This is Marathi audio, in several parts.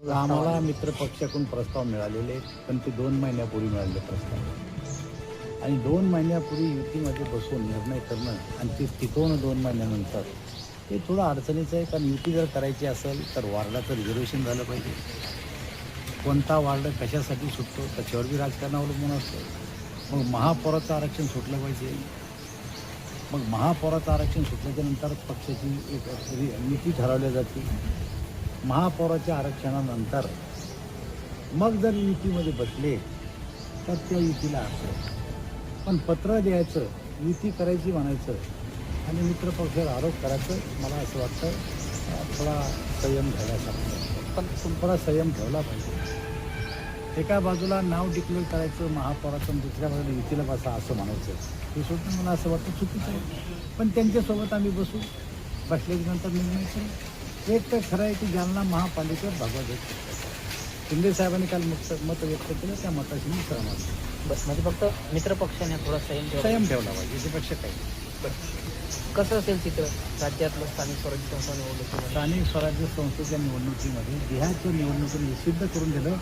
आम्हाला मित्र पक्षाकडून प्रस्ताव मिळालेले पण ते दोन महिन्यापूर्वी मिळालेले प्रस्ताव आणि दोन महिन्यापूर्वी युतीमध्ये बसून निर्णय करणं आणि ते टिकवणं दोन महिन्यानंतर हे थोडं अडचणीचं आहे कारण युती जर करायची असेल तर वार्डाचं रिझर्वेशन झालं पाहिजे कोणता वार्ड कशासाठी सुटतो त्याच्यावर बी राजकारण अवलंबून असतं मग महापौराचं आरक्षण सुटलं पाहिजे मग महापौराचं आरक्षण सुटल्याच्या नंतर पक्षाची एक नीती ठरवल्या जाते महापौराच्या आरक्षणानंतर मग जर युतीमध्ये बसले तर त्या युतीला असं पण पत्र द्यायचं युती करायची म्हणायचं आणि मित्रपक्षावर आरोप करायचं मला असं वाटतं थोडा संयम घ्यायला पण थोडा संयम ठेवला पाहिजे. एका बाजूला नाव डिक्लेअर करायचं महापौराचं दुसऱ्या बाजूला युतीला बसा असं म्हणायचं. हे सुद्धा मला असं वाटतं चुकीचं आहे. पण त्यांच्यासोबत आम्ही बसू. बसल्याच्या निर्णय करू. एक तर खरं आहे की जालना महापालिकेवर भगवा देत शिंदे साहेबांनी काल मत मत व्यक्त केलं त्या मताशी मी सहमत. बस म्हणजे फक्त मित्रपक्षाने थोडा संयम संयम ठेवला पाहिजे याच्यापेक्षा काही. नाही. कसं असेल चित्र राज्यातलं स्थानिक स्वराज्य संस्था निवडणुकीमध्ये? स्थानिक स्वराज्य संस्थेच्या निवडणुकीमध्ये बिहारच्या निवडणुकीने सिद्ध करून दिलं.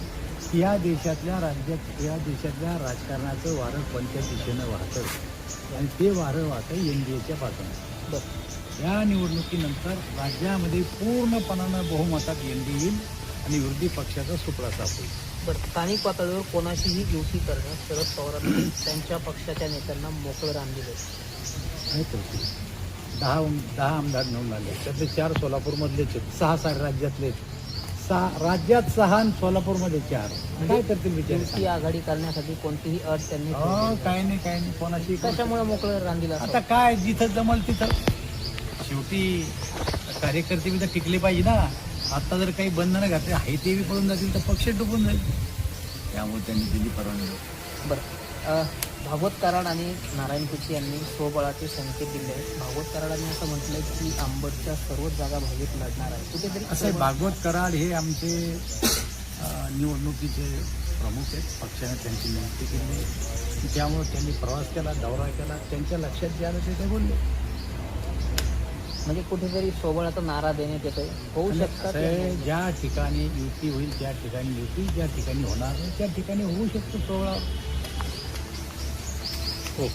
की या देशातल्या राज्यात या देशातल्या राजकारणाचं वारं कोणत्या दिशेनं वाहतं? आणि ते वारं वाहतं एन डी एच्या बाजूने. या निवडणुकीनंतर राज्यामध्ये पूर्णपणानं बहुमतात डी येईल आणि विरोधी पक्षाचा सुप्रसाद होईल. बरं स्थानिक पातळीवर कोणाशीही युती करणं शरद पवारांनी त्यांच्या पक्षाच्या नेत्यांना मोकळं रान दिलं. दहा दहा आमदार निवडून आले. त्यातले चार सोलापूरमधलेच आहेत सहा राज्यातले आहेत. सहा राज्यात सहा आणि सोलापूरमध्ये चार. काय करतील विचार आघाडी करण्यासाठी कोणतीही अट त्यांनी हो. काय नाही. काय नाही कोणाशी कशामुळे मोकळं असं? आता काय जिथं जमल तिथं. शेवटी कार्यकर्ते बी तर टिकले पाहिजे ना. आता जर काही बंधनं घातले आहे ते बी पडून जातील तर पक्ष डुबून जाईल. त्यामुळे त्यांनी दिली परवानगी. बरं. भागवत कराड आणि नारायण कुची यांनी स्वबळाचे संकेत दिले आहेत. भागवत कराडांनी असं म्हटलंय की आंबटच्या सर्वच जागा भाजप लढणार आहे. कुठेतरी असं भागवत कराड हे आमचे निवडणुकीचे प्रमुख आहेत. पक्षाने त्यांची नियुक्ती केली. आहे. त्यामुळे त्यांनी प्रवास केला दौरा केला. त्यांच्या लक्षात जे आलं ते ते बोलले. म्हणजे कुठेतरी सोबळाचा नारा देण्यात येतोय. होऊ शकतात ज्या ठिकाणी युती होईल त्या ठिकाणी युती ज्या ठिकाणी होणार त्या ठिकाणी होऊ शकतो सोहळा นี่